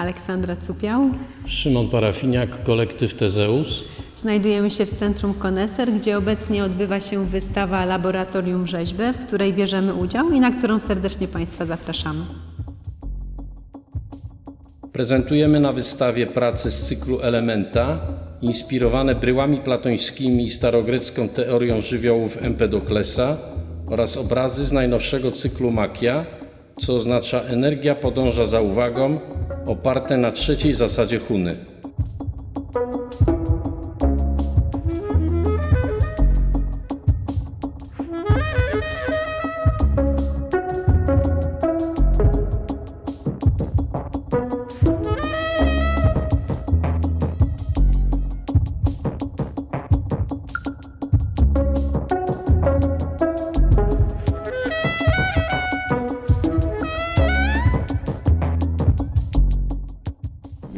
Aleksandra Cupiał. Szymon Parafiniak, kolektyw Tezeus. Znajdujemy się w Centrum Koneser, gdzie obecnie odbywa się wystawa Laboratorium Rzeźby, w której bierzemy udział i na którą serdecznie Państwa zapraszamy. Prezentujemy na wystawie prace z cyklu Elementa, inspirowane bryłami platońskimi i starogrecką teorią żywiołów Empedoklesa oraz obrazy z najnowszego cyklu Makia, co oznacza energia podąża za uwagą, oparte na trzeciej zasadzie Huny.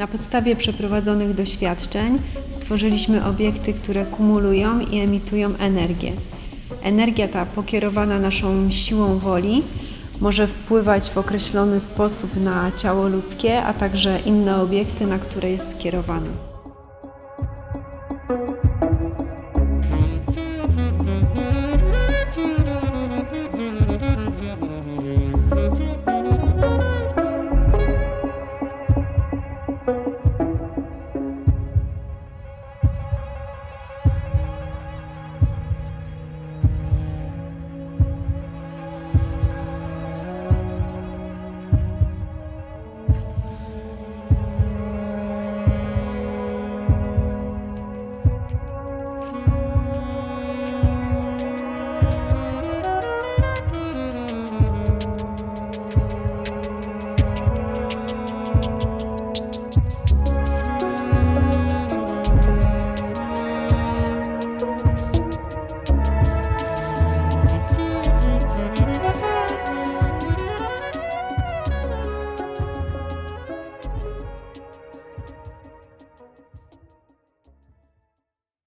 Na podstawie przeprowadzonych doświadczeń stworzyliśmy obiekty, które kumulują i emitują energię. Energia ta pokierowana naszą siłą woli może wpływać w określony sposób na ciało ludzkie, a także inne obiekty, na które jest skierowana.